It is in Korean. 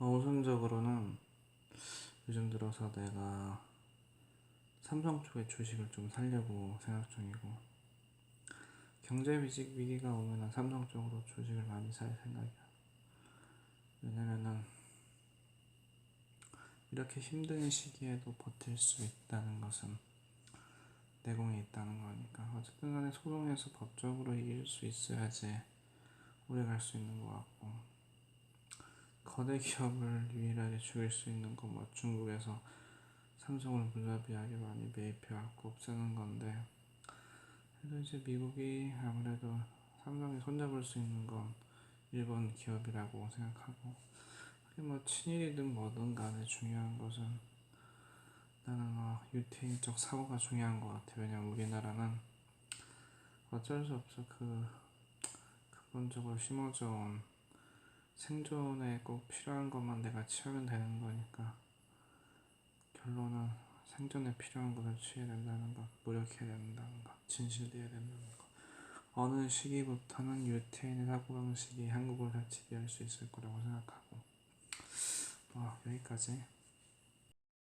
어, 우선적으로는 요즘 들어서 내가 삼성 쪽의 주식을 좀 살려고 생각 중이고 경제 위기 위기가 오면은 삼성 쪽으로 주식을 많이 살 생각이야. 왜냐면은 이렇게 힘든 시기에도 버틸 수 있다는 것은 내공이 있다는 거니까 어쨌든 간에 소송에서 법적으로 이길 수 있어야지 오래 갈 수 있는 것 같고 거대 기업을 유일하게 죽일 수 있는 건 뭐 중국에서 삼성을 무자비하게 많이 매입해갖고 없애는 건데 그래도 이제 미국이 아무래도 삼성이 손잡을 수 있는 건 일본 기업이라고 생각하고 뭐 친일이든 뭐든 간에 중요한 것은 나는 어, 유태인적 사고가 중요한 것 같아. 왜냐면 우리나라는 어쩔 수 없어. 그 근본적으로 심어져 온 생존에 꼭 필요한 것만 내가 취하면 되는 거니까 결론은 생존에 필요한 것을 취해야 된다는 것, 노력해야 된다는 것, 진실돼야 된다는 것. 어느 시기부터는 유태인의 사고방식이 한국을 다 지배할 수 있을 거라고 생각하고 어, 여기까지.